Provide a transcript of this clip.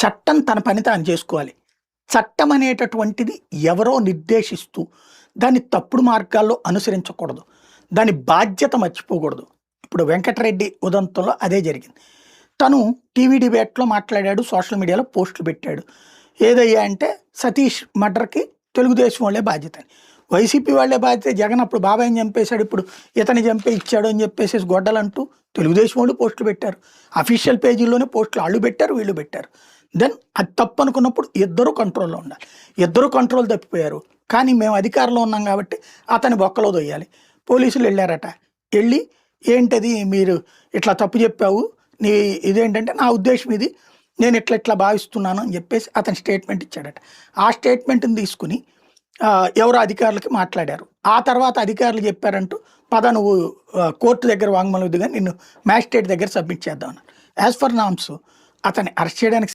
చట్టం తన పని తాను చేసుకోవాలి. చట్టం అనేటటువంటిది ఎవరో నిర్దేశిస్తూ దాన్ని తప్పుడు మార్గాల్లో అనుసరించకూడదు. దాని బాధ్యత మర్చిపోకూడదు. ఇప్పుడు వెంకటరెడ్డి ఉదంతంలో అదే జరిగింది. తను టీవీ డిబేట్లో మాట్లాడాడు సోషల్ మీడియాలో పోస్టులు పెట్టాడు. ఏదయ్యా అంటే సతీష్ మర్డర్కి తెలుగుదేశం వాళ్ళే బాధ్యత అని. వైసీపీ వాళ్ళే బాధ్యత జగన్ అప్పుడు బాబాయ్ని చంపేశాడు ఇప్పుడు ఇతని చంపే ఇచ్చాడు అని చెప్పేసి గొడ్డలంటూ తెలుగుదేశం వాళ్ళు పోస్టులు పెట్టారు. అఫీషియల్ పేజీల్లోనే పోస్టులు వాళ్ళు పెట్టారు వీళ్ళు పెట్టారు. దెన్ అది తప్పు అనుకున్నప్పుడు ఇద్దరు కంట్రోల్లో ఉండాలి. ఇద్దరు కంట్రోల్ తప్పిపోయారు. కానీ మేము అధికారంలో ఉన్నాం కాబట్టి అతని బొక్కలో దొయ్యాలి. పోలీసులు వెళ్ళారట. వెళ్ళి ఏంటది మీరు ఇట్లా తప్పు చెప్పావు? నీ ఇదేంటంటే నా ఉద్దేశం ఇది. నేను ఇట్లా ఇట్లా భావిస్తున్నాను అని చెప్పేసి అతని స్టేట్మెంట్ ఇచ్చాడట. ఆ స్టేట్మెంట్ని తీసుకుని ఎవరో అధికారులకి మాట్లాడారు. ఆ తర్వాత అధికారులు చెప్పారంటూ పద నువ్వు కోర్టు దగ్గర వాంగ్మూలం ఇదిగా నిన్ను మ్యాజిస్ట్రేట్ దగ్గర సబ్మిట్ చేద్దాం యాజ్ ఫర్ నామ్స్ అతన్ని అరెస్ట్ చేయడానికి